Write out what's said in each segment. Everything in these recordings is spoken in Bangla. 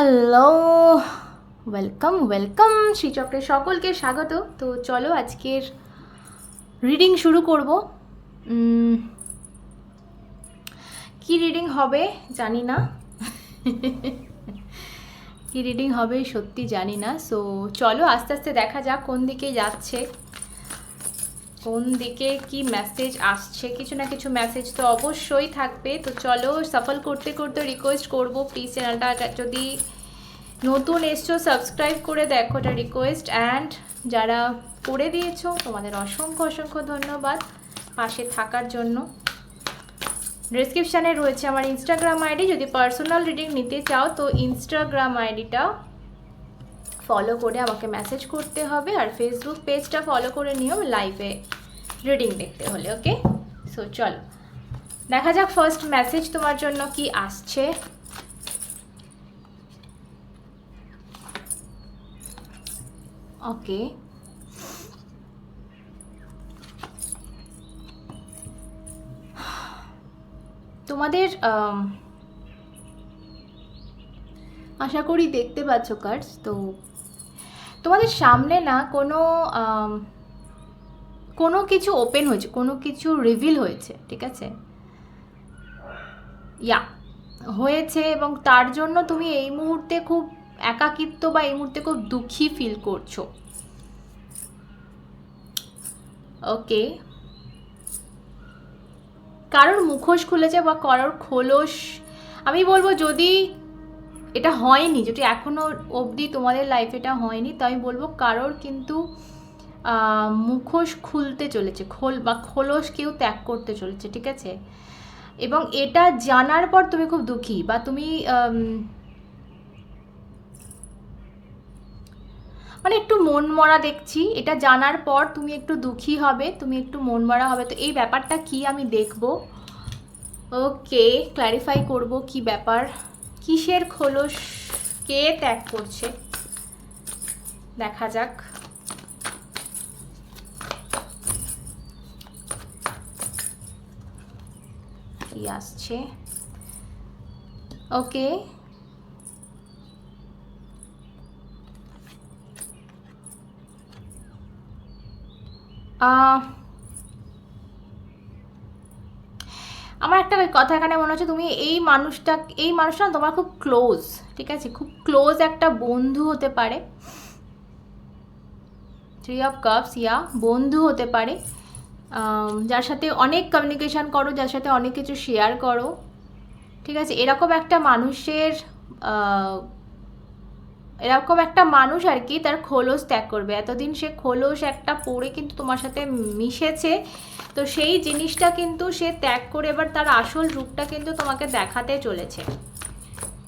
হ্যালো ওয়েলকাম ওয়েলকাম শ্রীচক্রের সকলকে স্বাগত। তো চলো আজকের রিডিং শুরু করব। কি রিডিং হবে জানি না। কি রিডিং হবে সত্যি জানি না। সো চলো আস্তে আস্তে দেখা যাক কোন দিকে যাচ্ছে। কোন দিকে কি মেসেজ আসছে, কিছু না কিছু মেসেজ তো অবশ্যই থাকবে। তো চলো সফল করতে করতে রিকোয়েস্ট করব। প্লিজ চ্যানেলটা যদি নতুন এসছো সাবস্ক্রাইব করে দেখো এটা রিকোয়েস্ট অ্যান্ড যারা করে দিয়েছ, তোমাদের অসংখ্য অসংখ্য ধন্যবাদ পাশে থাকার জন্য। ডিসক্রিপশানে রয়েছে আমার ইনস্টাগ্রাম আইডি যদি পার্সোনাল রিডিং নিতে চাও, তো ইনস্টাগ্রাম আইডিটা ফলো করে আমাকে মেসেজ করতে হবে আর ফেসবুক পেজটা ফলো করে নিও লাইভে রিডিং দেখতে হলে ওকে সো চলো। দেখা যাক ফার্স্ট মেসেজ তোমার জন্য কি আসছে। ওকে তোমাদের আশা করি দেখতে পাচ্ছ কার্ডস তো তোমাদের সামনে না কোনো কোনো কিছু ওপেন হয়েছে, কোনো কিছু রিভিল হয়েছে, ঠিক আছে? ইয়া, হয়েছে এবং তার জন্য তুমি এই মুহূর্তে খুব একাকিত্ব বা এই মুহূর্তে খুব দুঃখী ফিল করছ। ওকে কারোর মুখোশ খুলেছে বা কারোর খোলস, আমি বলব যদি এটা হয়নি, যদি এখনও অবধি তোমাদের লাইফে এটা হয়নি, তো আমি বলব কারোর কিন্তু মুখোশ খুলতে চলেছে, খোল বা খোলস কেউ ত্যাগ করতে চলেছে, ঠিক আছে? এবং এটা জানার পর তুমি খুব দুঃখী বা তুমি মানে একটু মন মরা দেখছি, এটা জানার পর তুমি একটু দুঃখী হবে, তুমি একটু মন মরা হবে, তো এই ব্যাপারটা কি আমি দেখব? ওকে ক্ল্যারিফাই করব কি ব্যাপার? কিসের খোলস কে ত্যাগ করছে? দেখা যাক। আসছে। ওকে। আহ আমার একটা কথা এখানে মনে হচ্ছে, তুমি এই মানুষটা এই মানুষটা তোমার খুব ক্লোজ ঠিক আছে? খুব ক্লোজ একটা বন্ধু হতে পারে। থ্রি অফ কাপস ইয়া, বন্ধু হতে পারে। যার সাথে অনেক কমিউনিকেশান করো, যার সাথে অনেক কিছু শেয়ার করো। ঠিক আছে? এরকম একটা মানুষের এরকম একটা মানুষ আর কি তার খোলস ত্যাগ করবে। এতদিন সে খোলস একটা পরে কিন্তু তোমার সাথে মিশেছে। তো সেই জিনিসটা কিন্তু সে ত্যাগ করে এবার তার আসল রূপটা কিন্তু তোমাকে দেখাতে চলেছে।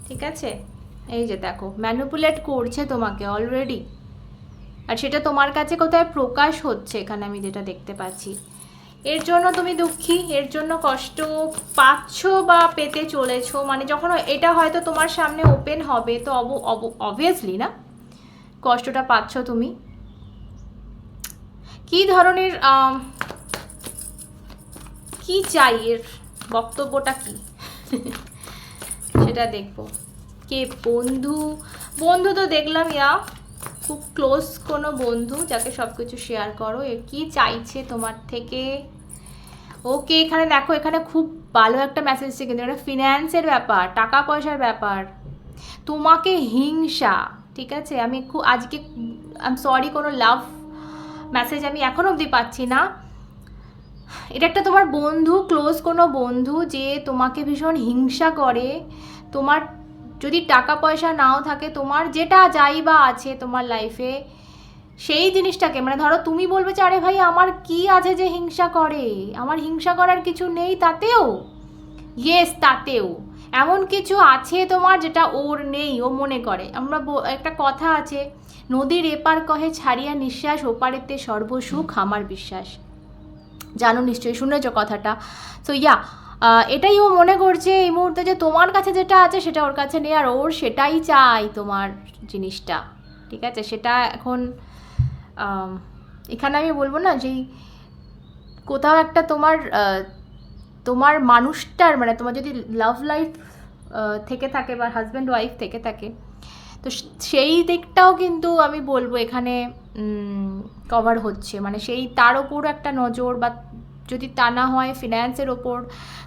ঠিক আছে? এই যে দেখো ম্যানুপুলেট করছে তোমাকে অলরেডি আর সেটা তোমার কাছে কোথায় প্রকাশ হচ্ছে এখানে আমি যেটা দেখতে পাচ্ছি। এর জন্য তুমি দুঃখী, এর জন্য কষ্ট পাচ্ছ বা পেতে চলেছো মানে যখন এটা হয়তো তোমার সামনে ওপেন হবে, তো অব অবভিয়াসলি না? কষ্টটা পাচ্ছ তুমি। কি ধরনের কি চাই এর বক্তব্যটা কি? সেটা দেখব। কে বন্ধু? বন্ধু তো দেখলাম, ইয়া খুব ক্লোজ কোনো বন্ধু যাকে সব কিছু শেয়ার করো, এ কি চাইছে তোমার থেকে? ওকে, এখানে দেখো, এখানে খুব ভালো একটা মেসেজ এসেছে কিন্তু এটা ফিন্যান্সের ব্যাপার টাকা পয়সার ব্যাপার। তোমাকে হিংসা, ঠিক আছে? আমি খুব আজকে আই সরি কোনো লাভ মেসেজ আমি এখনও অবধি পাচ্ছি না। এটা একটা তোমার বন্ধু ক্লোজ কোনো বন্ধু যে তোমাকে ভীষণ হিংসা করে, তোমার যদি টাকা পয়সা নাও থাকে, তোমার যেটা যাই বা আছে তোমার লাইফে সেই জিনিসটাকে মানে ধরো তুমি বলবে যে, আরে ভাই, আমার কি আছে যে হিংসা করে? আমার হিংসা করার কিছু নেই তাতেও? ইয়েস তাতেও। এমন কিছু আছে তোমার যেটা ওর নেই, ও মনে করে। আমরা একটা কথা আছে, নদীর এপার কহে ছাড়িয়া নিঃশ্বাস ওপারেতে সর্বসুখ আমার বিশ্বাস। জানো নিশ্চয়ই, শুনেছ কথাটা? সো ইয়া এটাই ও মনে করছে এই মুহূর্তে যে তোমার কাছে যেটা আছে সেটা ওর কাছে নেই, আর ওর সেটাই চাই তোমার জিনিসটা। ঠিক আছে? সেটা এখন এখানে আমি বলব না যে কোথাও একটা তোমার তোমার মানুষটার মানে তোমার যদি লাভ লাইফ থেকে থাকে বা হাজব্যান্ড ওয়াইফ থেকে থাকে, তো সেই দিকটাও কিন্তু আমি বলব এখানে কভার হচ্ছে। মানে সেই তার ওপর একটা নজর বা যদি তা না হয় ফিন্যান্সের ওপর,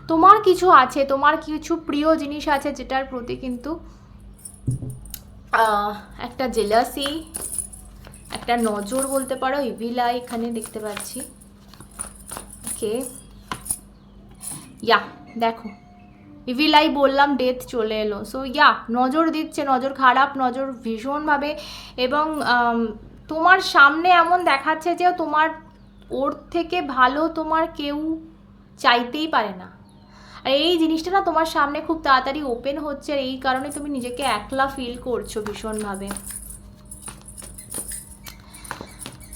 তোমার কিছু আছে, তোমার কিছু প্রিয় জিনিস আছে যেটার প্রতি কিন্তু একটা জেলাসি একটা নজর বলতে পারো ইভিলা এখানে দেখতে পাচ্ছি। ওকে ইয়া দেখো। ইভিলাই বললাম ডেথ চলে এলো। সো ইয়া নজর দিচ্ছে, নজর খারাপ, নজর ভীষণভাবে এবং তোমার সামনে এমন দেখাচ্ছে যে তোমার ওর থেকে ভালো তোমার কেউ চাইতেই পারে না। আর এই জিনিসটা না তোমার সামনে খুব তাড়াতাড়ি ওপেন হচ্ছে আর এই কারণে তুমি নিজেকে একলা ফিল করছ ভীষণভাবে।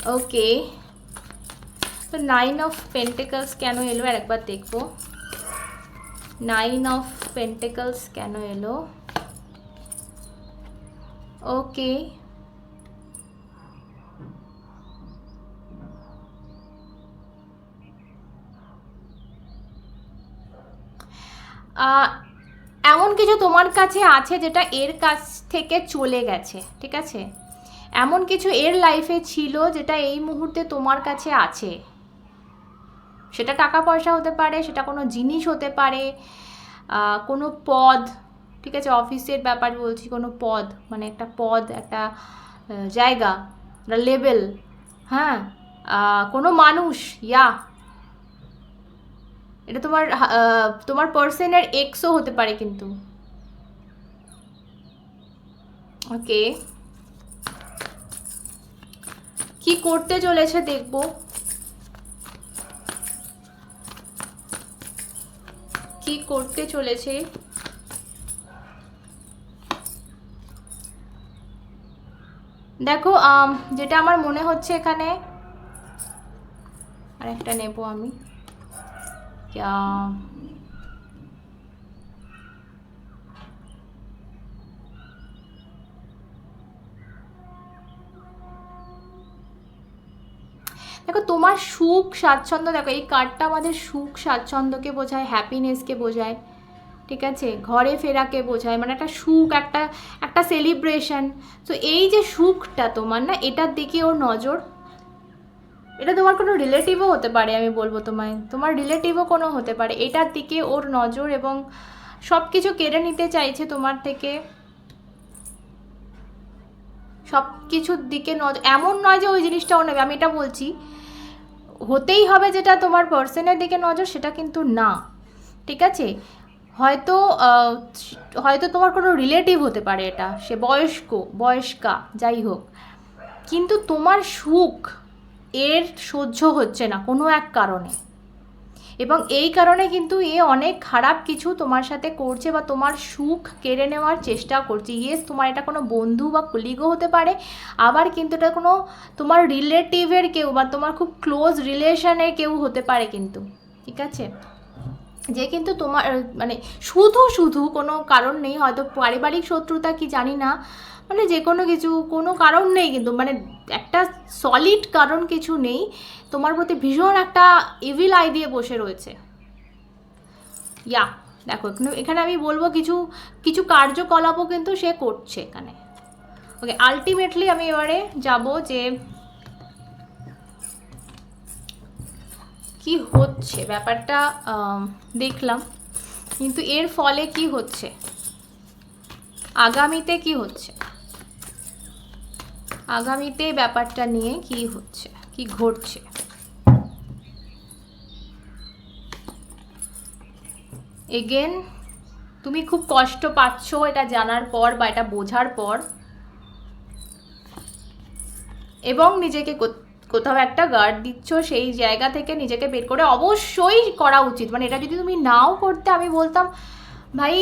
ওকে তো নাইন অফ পেন্টেকলস কেন এলো? আর একবার দেখব। নাইন অফ পেন্টেকলস কেন এলো? ওকে এমন কিছু তোমার কাছে আছে যেটা এর কাছ থেকে চলে গেছে, ঠিক আছে? এমন কিছু এর লাইফে ছিল যেটা এই মুহূর্তে তোমার কাছে আছে। সেটা টাকা পয়সা হতে পারে, সেটা কোনো জিনিস হতে পারে কোনো পদ, ঠিক আছে? অফিসের ব্যাপার বলছি, কোনো পদ মানে একটা পদ, একটা জায়গা লেভেল হ্যাঁ? কোনো মানুষ ইয়া এটা তোমার তোমার পার্সনের এক্সও হতে পারে কিন্তু। ওকে কি করতে চলেছে দেখব। কি করতে চলেছে। দেখো যেটা আমার মনে হচ্ছে এখানে আর একটা নেব আমি। আম, দেখো তোমার সুখ স্বাচ্ছন্দ্য দেখো এই কার্ডটা আমাদের সুখ স্বাচ্ছন্দ্যকে বোঝায় হ্যাপিনেসকে বোঝায় ঠিক আছে ঘরে ফেরাকে বোঝায় মানে একটা সুখ একটা একটা সেলিব্রেশন তো এই যে সুখটা তোমার না এটার দিকে ওর নজর এটা তোমার কোনো রিলেটিভও হতে পারে, আমি বলব তোমায়। তোমার রিলেটিভও কোনো হতে পারে। এটার দিকে ওর নজর এবং সব কিছু কেড়ে নিতে চাইছে তোমার থেকে। সব কিছুর দিকে নজর এমন নয় যে ওই জিনিসটাও নেবে আমি এটা বলছি, হতেই হবে যেটা তোমার পার্সনের দিকে নজর, সেটা কিন্তু না। ঠিক আছে? হয়তো হয়তো তোমার কোনো রিলেটিভ হতে পারে এটা, সে বয়স্ক, বয়স্কা, যাই হোক। কিন্তু তোমার সুখ এর সহ্য হচ্ছে না, কোনো এক কারণে। এবং এই কারণে কিন্তু এ অনেক খারাপ কিছু তোমার সাথে করছে বা তোমার সুখ কেড়ে নেওয়ার চেষ্টা করছে। ইয়েস তোমার এটা কোনো বন্ধু বা কলিগও হতে পারে, আবার কিন্তু এটা কোনো তোমার রিলেটিভের কেউ বা তোমার খুব ক্লোজ রিলেশনের কেউ হতে পারে কিন্তু। ঠিক আছে? যে কিন্তু তোমার মানে শুধু শুধু কোনো কারণ নেই, হয়তো পারিবারিক শত্রুতা কি জানি না মানে যে কোনো কিছু, কোনো কারণ নেই কিন্তু মানে একটা সলিড কারণ কিছু নেই, তোমার প্রতি ভীষণ একটা ইভিল আই দিয়ে বসে রয়েছে। ইয়া দেখো, এখানে আমি বলব কিছু কিছু কার্যকলাপও কিন্তু সে করছে এখানে। ওকে আলটিমেটলি আমি এবারে যাব যে কি হচ্ছে? ব্যাপারটা দেখলাম। কিন্তু এর ফলে কি হচ্ছে? আগামীতে কি হচ্ছে? আগামীতে ব্যাপারটা নিয়ে কি হচ্ছে? কি ঘটছে? এগেন তুমি খুব কষ্ট পাচ্ছ এটা জানার পর বা এটা বোঝার পর। এবং নিজেকে কোথাও একটা গার্ড দিচ্ছ, সেই জায়গা থেকে নিজেকে বের করে অবশ্যই করা উচিত। মানে এটা যদি তুমি নাও করতে, আমি বলতাম, ভাই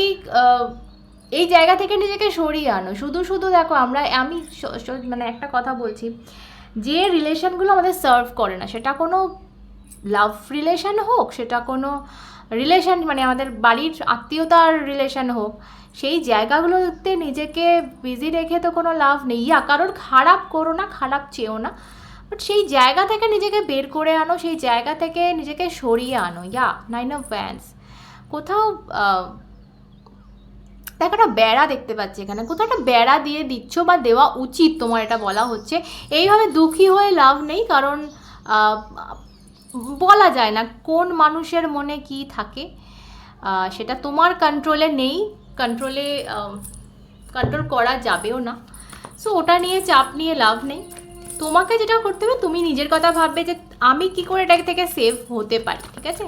এই জায়গা থেকে নিজেকে সরিয়ে আনো। শুধু শুধু দেখো, আমরা, আমি মানে একটা কথা বলছি, যে রিলেশনগুলো আমাদের সার্ভ করে না, সেটা কোনো লাভ রিলেশন হোক, সেটা কোনো রিলেশন মানে আমাদের বাড়ির আত্মীয়তার রিলেশন হোক, সেই জায়গাগুলোতে নিজেকে বিজি রেখে তো কোনো লাভ নেই। ইয়া, কারোর খারাপ করো না, খারাপ চেয়েও না। বাট সেই জায়গা থেকে নিজেকে বের করে আনো, সেই জায়গা থেকে নিজেকে সরিয়ে আনো। ইয়া নাইন অফ ব্যান্ডস কোথাও দেখো একটা বেড়া দেখতে পাচ্ছি এখানে। কোথাও একটা বেড়া দিয়ে দিচ্ছ বা দেওয়া উচিত তোমার এটা বলা হচ্ছে। এইভাবে দুঃখী হয়ে লাভ নেই কারণ বলা যায় না কোন মানুষের মনে কি থাকে। সেটা তোমার কন্ট্রোলে নেই। কন্ট্রোলে কন্ট্রোল করা যাবেও না। সো ওটা নিয়ে চাপ নিয়ে লাভ নেই। তোমাকে যেটা করতে হবে, তুমি নিজের কথা ভাববে যে আমি কি করে এটা থেকে সেভ হতে পারি, ঠিক আছে?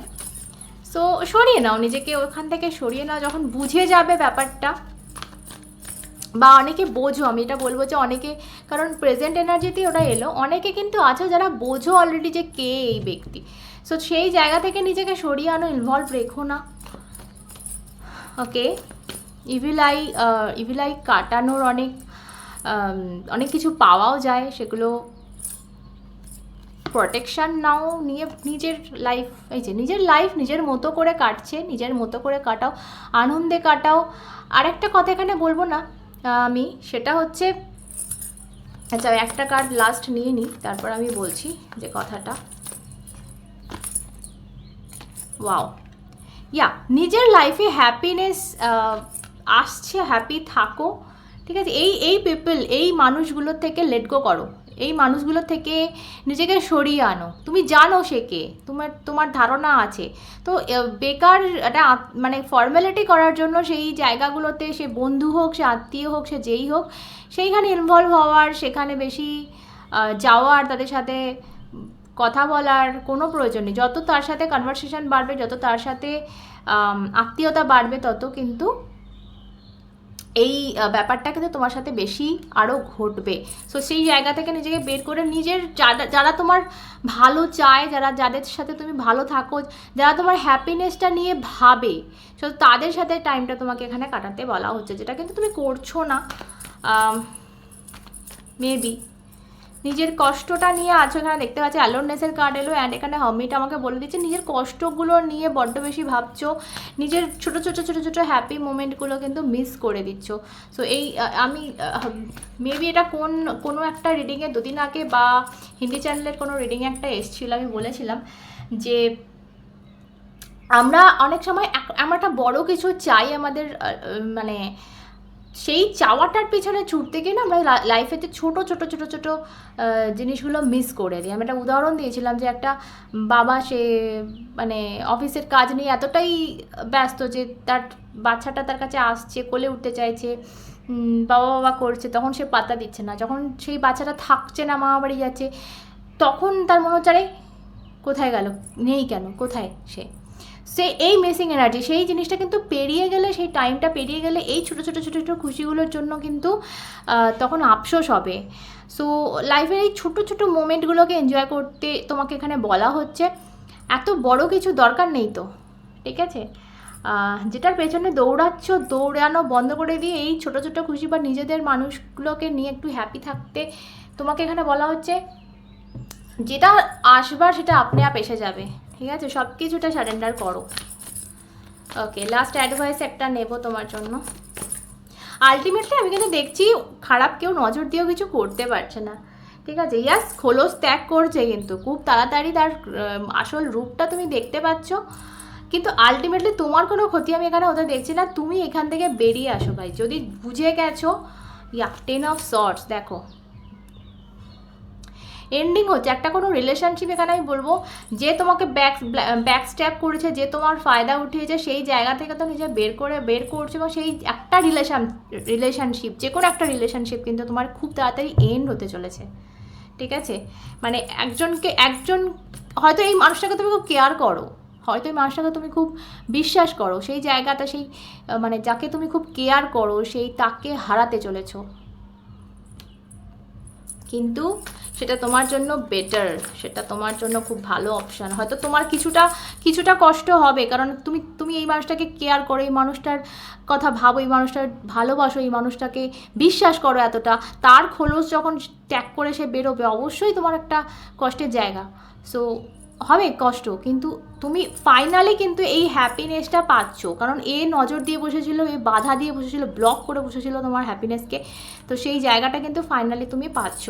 সো সরিয়ে নাও নিজেকে, ওখান থেকে সরিয়ে নাও, যখন বুঝে যাবে ব্যাপারটা, বা অনেকে বোঝো, আমি এটা বলব যে অনেকে, কারণ প্রেজেন্ট এনার্জিতে ওটা এলো, অনেকে কিন্তু আছে যারা বোঝো অলরেডি যে কে এই ব্যক্তি। সো সেই জায়গা থেকে নিজেকে সরিয়ে আনো ইনভলভ রেখো না। ওকে ইভিলাই ইভিলাই কাটানোর অনেক অনেক কিছু পাওয়াও যায়, সেগুলো প্রোটেকশান নাও, নিয়ে নিজের লাইফ এই যে নিজের লাইফ নিজের মতো করে কাটছে, নিজের মতো করে কাটাও, আনন্দে কাটাও। আরেকটা কথা এখানে বলব না, আমি, সেটা হচ্ছে আচ্ছা একটা কার্ড লাস্ট নিয়ে নিই তারপর আমি বলছি যে কথাটা। ওয়াও ইয়া নিজের লাইফে হ্যাপিনেস আসছে হ্যাপি থাকো। ঠিক আছে? এই এই পিপল এই মানুষগুলোর থেকে লেট গো করো। এই মানুষগুলোর থেকে নিজেকে সরিয়ে আনো। তুমি জানো সে কে। তোমার তোমার ধারণা আছে। তো বেকার একটা মানে ফর্মালিটি করার জন্য সেই জায়গাগুলোতে সে বন্ধু হোক, সে আত্মীয় হোক, সে যেই হোক, সেইখানে ইনভলভ হওয়ার, সেখানে বেশি যাওয়ার, তাদের সাথে কথা বলার কোনো প্রয়োজন নেই। যত তার সাথে কনভারসেশন বাড়বে, যত তার সাথে আত্মীয়তা বাড়বে, তত কিন্তু এই ব্যাপারটা কিন্তু তোমার সাথে বেশি আরও ঘটবে। সো সেই জায়গা থেকে নিজেকে বের করে নিজের যারা যারা তোমার ভালো চায়, যারা, যাদের সাথে তুমি ভালো থাকো, যারা তোমার হ্যাপিনেসটা নিয়ে ভাবে সো তাদের সাথে টাইমটা তোমাকে এখানে কাটাতে বলা হচ্ছে, যেটা কিন্তু তুমি করছ না। মেবি নিজের কষ্টটা নিয়ে আছো এখানে দেখতে পাচ্ছি অ্যালোননেসের কার্ড এলো অ্যান্ড এখানে হমিট আমাকে বলে দিচ্ছে, নিজের কষ্টগুলো নিয়ে বড্ড বেশি ভাবছ। নিজের ছোট ছোট ছোট ছোট হ্যাপি মোমেন্টগুলো কিন্তু মিস করে দিচ্ছ। সো এই আমি মেবি এটা কোন, কোনো একটা রিডিংয়ে দুদিন আগে বা হিন্দি চ্যানেলের কোনো রিডিংয়ে একটা এসেছিল, আমি বলেছিলাম যে আমরা অনেক সময় আমরা একটা বড় কিছু চাই আমাদের মানে সেই চাওয়াটার পেছনে ছুটতে গিয়ে না আমরা লাইফেতে ছোট ছোট ছোট ছোট জিনিসগুলো মিস করে দিই আমি একটা উদাহরণ দিয়েছিলাম যে একটা বাবা, সে মানে অফিসের কাজ নিয়ে এতটাই ব্যস্ত যে তার বাচ্চাটা তার কাছে আসছে, কোলে উঠতে চাইছে বাবা বাবা করছে, তখন সে পাতা দিচ্ছে না। যখন সেই বাচ্চাটা থাকছে না মামা বাড়ি যাচ্ছে, তখন তার মনে হচ্ছে, আরে, কোথায় গেল? নেই কেন? কোথায় সে? সে এই মিসিং এনার্জি সেই জিনিসটা কিন্তু পেরিয়ে গেলে, সেই টাইমটা পেরিয়ে গেলে এই ছোটো ছোটো ছোটো ছোটো খুশিগুলোর জন্য কিন্তু তখন আফসোস হবে। সো লাইফের এই ছোটো ছোটো মোমেন্টগুলোকে এনজয় করতে তোমাকে এখানে বলা হচ্ছে। এত বড় কিছু দরকার নেই তো, ঠিক আছে? যেটার পেছনে দৌড়াচ্ছ, দৌড়ানো বন্ধ করে দিয়ে এই ছোটো ছোটো খুশি বা নিজেদের মানুষগুলোকে নিয়ে একটু হ্যাপি থাকতে তোমাকে এখানে বলা হচ্ছে। যেটা আসবার, সেটা আপনি আপ এসে যাবে। ঠিক আছে? সব কিছুটা সারেন্ডার করো। ওকে লাস্ট অ্যাডভাইস একটা নেব তোমার জন্য। আলটিমেটলি আমি কিন্তু দেখছি খারাপ কেউ নজর দিয়েও কিছু করতে পারছে না। ঠিক আছে? ইয়াস খোলস ত্যাগ করছে কিন্তু। খুব তাড়াতাড়ি তার আসল রূপটা তুমি দেখতে পাচ্ছ। কিন্তু আলটিমেটলি তোমার কোনো ক্ষতি আমি এখানে ওদের দেখছি না। তুমি এখান থেকে বেরিয়ে আসো ভাই। যদি বুঝে গেছো ইয়া টেন অফ শর্টস দেখো। এন্ডিং হচ্ছে, একটা কোনো রিলেশনশিপ এখানে আমি বলব, যে তোমাকে ব্যাক ব্যাক স্ট্যাপ করেছে, যে তোমার ফায়দা উঠিয়েছে, সেই জায়গা থেকে তো নিজে বের করে, বের করছে এবং সেই একটা রিলেশন রিলেশনশিপ যে কোনো একটা রিলেশনশিপ কিন্তু তোমার খুব তাড়াতাড়ি এন্ড হতে চলেছে। ঠিক আছে? মানে একজনকে, একজন, হয়তো এই মানুষটাকে তুমি খুব কেয়ার করো, হয়তো এই মানুষটাকে তুমি খুব বিশ্বাস করো, সেই জায়গাটা, সেই মানে যাকে তুমি খুব কেয়ার করো, সেই তাকে হারাতে চলেছো। কিন্তু সেটা তোমার জন্য বেটার সেটা তোমার জন্য খুব ভালো অপশান হয়তো তোমার কিছুটা কিছুটা কষ্ট হবে, কারণ তুমি তুমি এই মানুষটাকে কেয়ার করো, এই মানুষটার কথা ভাবো, এই মানুষটার ভালোবাসো, এই মানুষটাকে বিশ্বাস করো এতটা। তার খোলস যখন ত্যাগ করে সে বেরোবে, অবশ্যই তোমার একটা কষ্টের জায়গা। সো হবে কষ্ট, কিন্তু তুমি ফাইনালি কিন্তু এই হ্যাপিনেসটা পাচ্ছ। কারণ এ নজর দিয়ে বসেছিল, এ বাধা দিয়ে বসেছিল ব্লক করে বসেছিল তোমার হ্যাপিনেসকে তো সেই জায়গাটা কিন্তু ফাইনালি তুমি পাচ্ছ।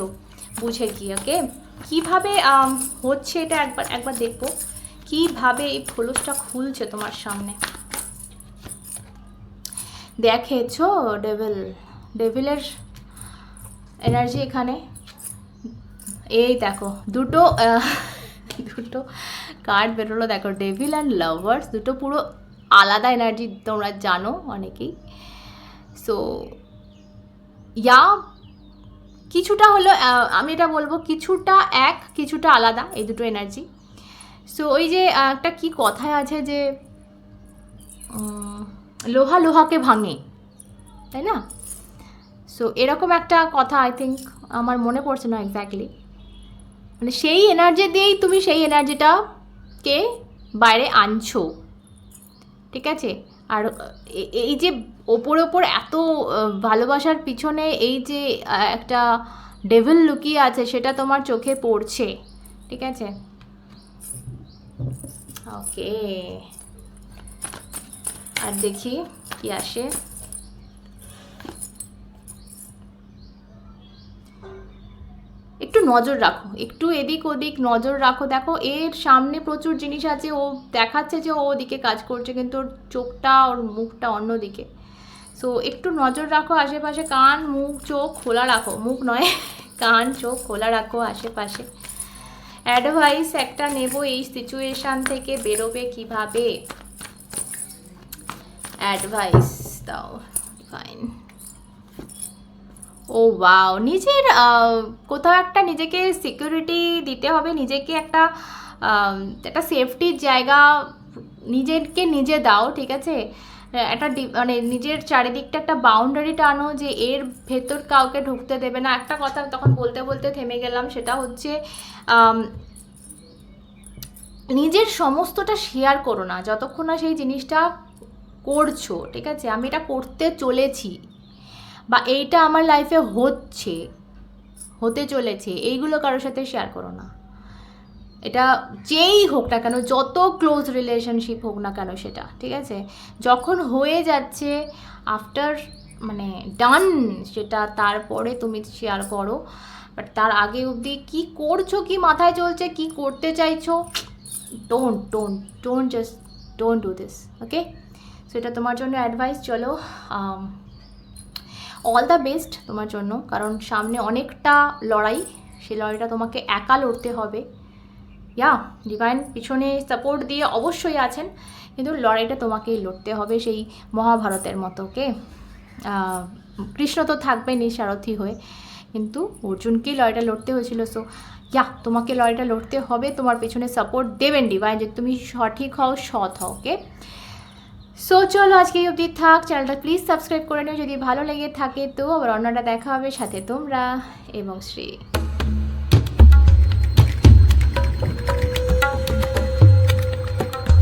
বুঝে কি ওকে কীভাবে হচ্ছে এটা একবার একবার দেখব। কীভাবে এই খোলসটা খুলছে তোমার সামনে? দেখেছ ডেভিল ডেভিলের এনার্জি এখানে? এই দেখো, দুটো দুটো কার্ড বেরোলো। দেখো ডেভিল অ্যান্ড লাভার্স দুটো পুরো আলাদা এনার্জি তোমরা জানো অনেকেই। সো ইয়া কিছুটা হলো আমি এটা বলব কিছুটা এক, কিছুটা আলাদা, এই দুটো এনার্জি সো ওই যে একটা কি কথায় আছে যে লোহা লোহাকে ভাঙে, তাই না? সো এরকম একটা কথা আই থিঙ্ক আমার মনে পড়ছে না এক্স্যাক্টলি মানে সেই এনার্জি দিয়েই তুমি সেই এনার্জিটাকে বাইরে আনছো, ঠিক আছে? আর এই যে ওপর ওপর এত ভালোবাসার পিছনে এই যে একটা ডেভিল লুকিয়ে আছে, সেটা তোমার চোখে পড়ছে, ঠিক আছে? ওকে আর দেখি কি আসে। একটু নজর রাখো, একটু এদিক ওদিক নজর রাখো। দেখো, এর সামনে প্রচুর জিনিস আছে, ও দেখাচ্ছে যে ও ওদিকে কাজ করছে, কিন্তু ওর চোখটা, ওর মুখটা অন্যদিকে। সো একটু নজর রাখো আশেপাশে, কান, মুখ, চোখ খোলা রাখো। মুখ নয়, কান, চোখ খোলা রাখো আশেপাশে। অ্যাডভাইস একটা নেব এই সিচুয়েশান থেকে বেরোবে কীভাবে? অ্যাডভাইস দাও ফাইন ও ওয়াও, নিজের কোথাও একটা নিজেকে সিকিউরিটি দিতে হবে, নিজেকে একটা একটা সেফটির জায়গা নিজেকে নিজে দাও, ঠিক আছে? একটা মানে নিজের চারিদিকটা একটা বাউন্ডারি টানো যে এর ভেতর কাউকে ঢুকতে দেবে না। একটা কথা তখন বলতে বলতে থেমে গেলাম, সেটা হচ্ছে নিজের সমস্তটা শেয়ার করো না, যতক্ষণ না সেই জিনিসটা করছ, ঠিক আছে? আমি এটা করতে চলেছি। বা এইটা আমার লাইফে হচ্ছে, হতে চলেছে, এইগুলো কারোর সাথে শেয়ার করো না। এটা যেই হোক না কেন, যত ক্লোজ রিলেশনশিপ হোক না কেন সেটা, ঠিক আছে? যখন হয়ে যাচ্ছে আফটার মানে ডান সেটা, তারপরে তুমি শেয়ার করো বাট তার আগে অবধি কি করছ, কি মাথায় চলছে, কি করতে চাইছো don't don't don't just don't do this okay so এটা তোমার জন্য অ্যাডভাইস চলো অল দ্য বেস্ট তোমার জন্য, কারণ সামনে অনেকটা লড়াই সেই লড়াইটা তোমাকে একা লড়তে হবে। ইয়া ডিভাইন পিছনে সাপোর্ট দিয়ে অবশ্যই আছেন, কিন্তু লড়াইটা তোমাকেই লড়তে হবে সেই মহাভারতের মতো ওকে কৃষ্ণ তো থাকবেনই সারথি হয়ে, কিন্তু অর্জুনকেই লড়াইটা লড়তে হয়েছিল সো ইয়া তোমাকে লড়াইটা লড়তে হবে, তোমার পেছনে সাপোর্ট দেবেন ডিভাইন যে তুমি সঠিক হও, সৎ হও ওকে সো চলো আজকে অবধি থাক। চ্যানেলটা প্লিজ সাবস্ক্রাইব করে নিও। যদি ভালো লেগে থাকে তো আবার অন্যটা দেখা হবে। সাথে তোমরা এবং শ্রী।